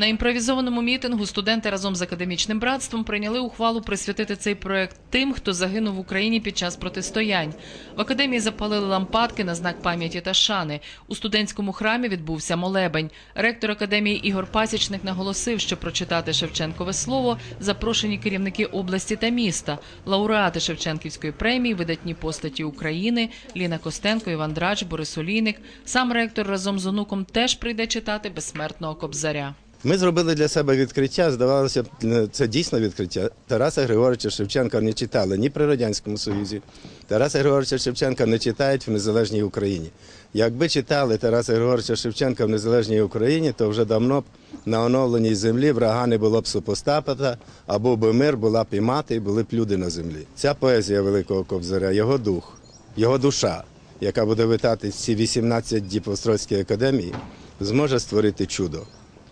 На імпровізованому мітингу студенти разом з академічним братством прийняли ухвалу присвятити цей проект тим, хто загинув в Україні під час протистоянь. В академії запалили лампадки на знак пам'яті та шани. У студентському храмі відбувся молебень. Ректор академії Ігор Пасічник наголосив, що прочитати Шевченкове слово запрошені керівники області та міста, лауреати Шевченківської премії, видатні постаті України Ліна Костенко, Іван Драч, Борис Олійник. Сам ректор разом з онуком теж прийде читати безсмертного кобзаря. Ми зробили для себе відкриття. Здавалося, б, це дійсно відкриття. Тараса Григоровича Шевченка не читали ні при радянському союзі. Тараса Григоровича Шевченка не читають в незалежній Україні. Якби читали Тараса Григоровича Шевченка в незалежній Україні, то вже давно б на оновленій землі врага не було б супостата, а був би мир, була б і мати, і були б люди на землі. Ця поезія Великого Кобзаря, його дух, його душа, яка буде витати ці 18 діб академії, зможе створити чудо,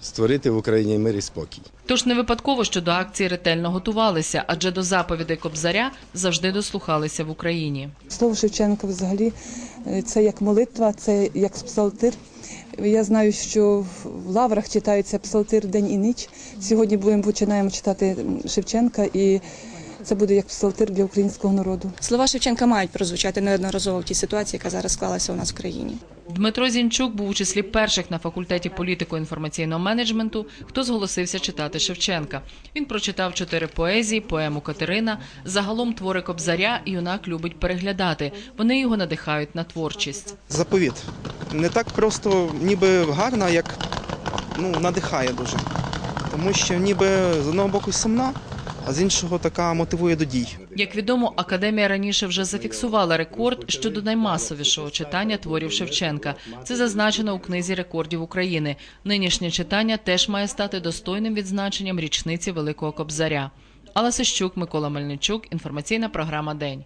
створити в Україні мир і спокій. Тож не випадково, що до акції ретельно готувалися, адже до заповідей кобзаря завжди дослухалися в Україні. Слово Шевченка взагалі е, це як молитва, це як псалтир. Я знаю, що в лаврах читається псалтир день і ніч. Сьогодні будемо починаємо читати Шевченка, і це буде як псалтир для українського народу. Слова Шевченка мають прозвучати неодноразово в тій ситуації, яка зараз склалася у нас в країні. Дмитро Зінчук був у числі перших на факультеті політико-інформаційного менеджменту, хто зголосився читати Шевченка. Він прочитав чотири поезії, поему Катерина. Загалом твори Кобзаря юнак любить переглядати. Вони його надихають на творчість. заповіт. Не так просто ніби гарна, як ну, надихає дуже. Тому що ніби з одного боку сумна, а з іншого така мотивує до дій. Як відомо, академія раніше вже зафіксувала рекорд щодо наймасовішого читання творів Шевченка. Це зазначено у книзі рекордів України. Нинішнє читання теж має стати достойним відзначенням річниці Великого Кобзаря. Алла Сищук, Микола Мельничук. Інформаційна програма День.